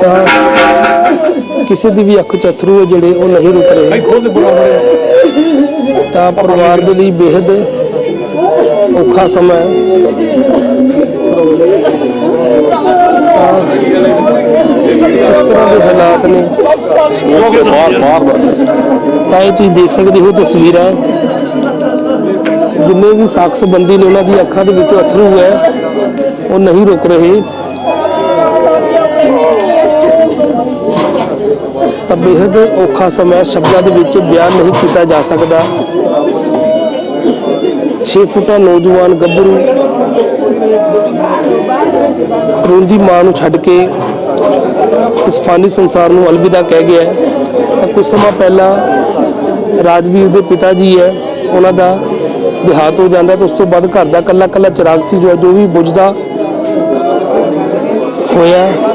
ਤਾਂ ਕਿਸੇ ਦੀ ਵੀ ਅੱਖ ਚ ਅਥਰੂ ਹੈ ਜਿਹੜੇ ਉਹ ਨਹੀਂ ਰੁਕ ਰਹੇ। ਤਾਂ ਪਰਿਵਾਰ ਦੇ ਲਈ ਬੇहद ਔਖਾ ਸਮਾਂ ਹੈ। ਇਸ ਤਰ੍ਹਾਂ ਦੇ ਹਾਲਾਤ ਨੇ। ਉਹ ਬਾਹਰ ਬਾਹਰ ਤਾਂ ਇਹ ਤੁਸੀਂ ਦੇਖ ਸਕਦੇ ਹੋ ਤਸਵੀਰਾਂ। ਜਿੰਨੇ ਵੀ ਸਾਖ ਸੰਬੰਧੀ ਨੇ ਉਹਨਾਂ ਦੀ ਅੱਖਾਂ ਦੇ ਵਿੱਚ ਅਥਰੂ ਹੈ ਉਹ ਨਹੀਂ ਰੁਕ ਰਹੇ। ਤਾਂ ਬੇहद ਔਖਾ ਸਮਾਂ ਹੈ, ਸ਼ਬਦਾਂ ਦੇ ਵਿੱਚ ਬਿਆਨ ਨਹੀਂ ਕੀਤਾ ਜਾ ਸਕਦਾ। 6 ਫੁੱਟਾ ਨੌਜਵਾਨ ਗੱਭਰੂ ਰੋਂਦੀ ਮਾਂ ਨੂੰ ਛੱਡ ਕੇ ਇਸ ਫਾਨੀ ਸੰਸਾਰ ਨੂੰ ਅਲਵਿਦਾ ਕਹਿ ਗਿਆ ਤਾਂ ਕੁਝ ਸਮਾਂ ਪਹਿਲਾਂ ਰਾਜਵੀਰ ਦੇ ਪਿਤਾ ਜੀ ਹੈ ਉਹਨਾਂ ਦਾ ਦਿਹਾਤ ਹੋ ਜਾਂਦਾ ਤਾਂ ਉਸ ਤੋਂ ਬਾਅਦ ਘਰ ਦਾ ਕੱਲਾ ਕੱਲਾ ਚਿਰਾਗ ਸੀ ਜੋ ਜੋ ਵੀ ਬੁਝਦਾ ਹੋਇਆ।